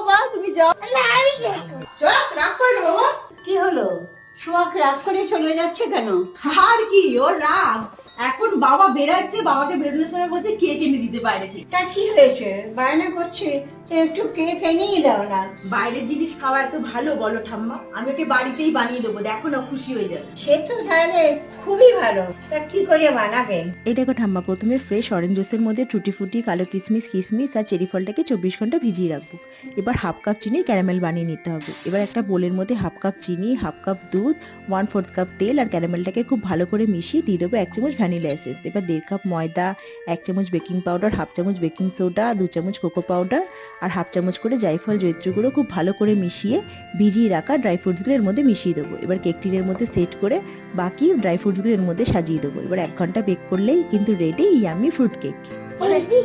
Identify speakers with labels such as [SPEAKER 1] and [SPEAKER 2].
[SPEAKER 1] যাও।
[SPEAKER 2] না আমি দেখব
[SPEAKER 1] রাগ করে না বাবা।
[SPEAKER 3] কি হলো? সোয়াক রাগ করে চলে যাচ্ছে কেন?
[SPEAKER 1] আর কি ও রাগ? এখন বাবা বেরাচ্ছে বাবাকে বেরোনোর সময় বলছে কেক এনে দিতে বাইরে থেকে।
[SPEAKER 3] তা কি হয়েছে? বায়না করছে তো একটু কেক এনেই দাও না।
[SPEAKER 1] বাইরের জিনিস খাওয়া এত ভালো বলো ঠাম্মা। আমি ওকে বাড়িতেই বানিয়ে দেবো দেখো না খুশি হয়ে যাবে।
[SPEAKER 3] সে তো তাহলে খুবই ভালো। তা কি করে বানাবে?
[SPEAKER 4] এই দেখো ঠাম্মা প্রথমে ফ্রেশ অরেঞ্জ জুসের মধ্যে টুটি ফুটি কালো কিশমিশ কিশমিশ আর চেরি ফলটাকে চব্বিশ ঘণ্টা ভিজিয়ে রাখব। এবার হাফ কাপ চিনি ক্যারামেল বানিয়ে নিতে হবে। এবার একটা বোলের মধ্যে হাফ কাপ চিনি হাফ কাপ দুধ ওয়ান ফোর্থ কাপ তেল আর ক্যারামেলটাকে খুব ভালো করে মিশিয়ে দিয়ে দেবো এক চামচ ভ্যানিলা এসেন্স এবার দেড় কাপ ময়দা, এক চামচ বেকিং পাউডার হাফ চামচ বেকিং সোডা দু চামচ কোকো পাউডার আর হাফ চামচ করে জায়ফল জৈত্রগুলো খুব ভালো করে মিশিয়ে ভিজিয়ে রাখা ড্রাই ফ্রুটসগুলো এর মধ্যে মিশিয়ে দেবো। এবার কেক টিনের মধ্যে সেট করে বাকি ড্রাই ফ্রুটসগুলো এর মধ্যে সাজিয়ে দেবো। এবার এক ঘণ্টা বেক করলেই কিন্তু রেডি ইয়ামি ফ্রুট কেক